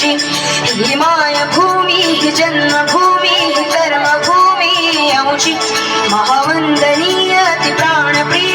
तुझी ही मायभूमी ही जन्मभूमी ही कर्मभूमी आमची महावंदनीय ती प्राणप्रिय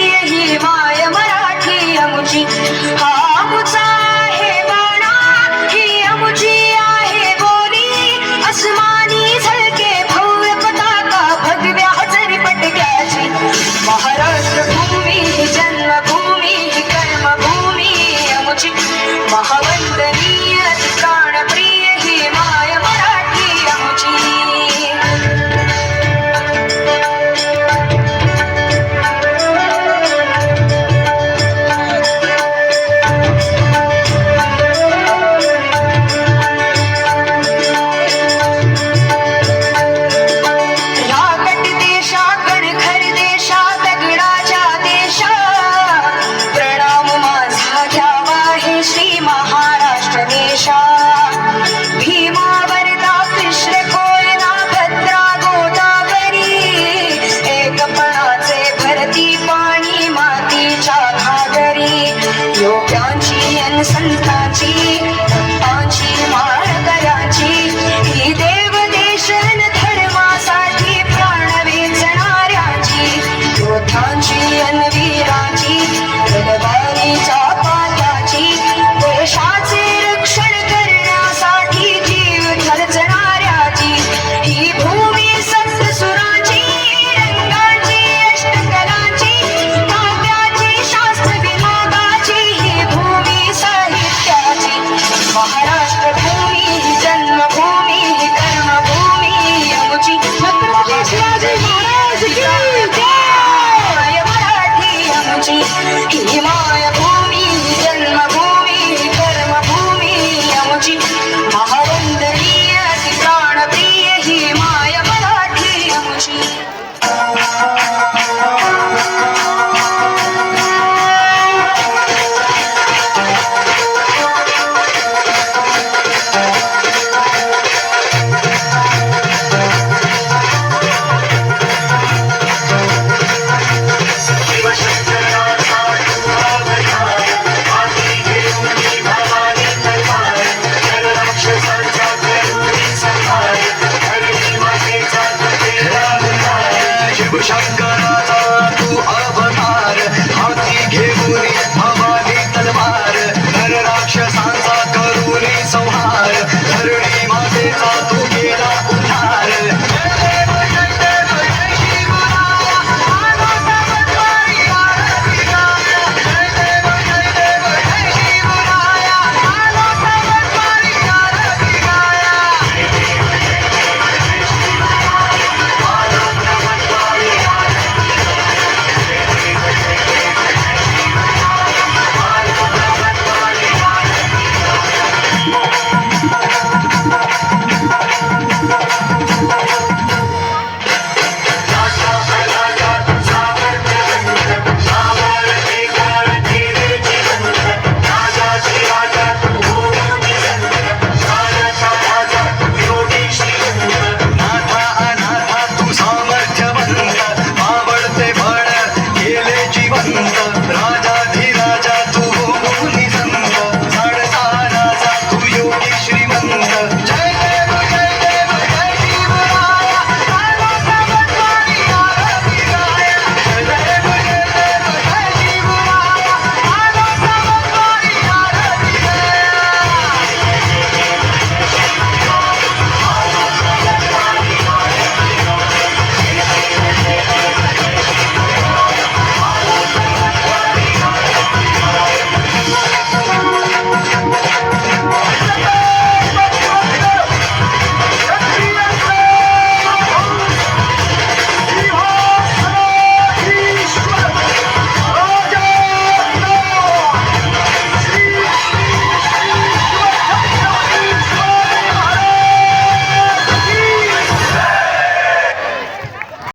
Wish I could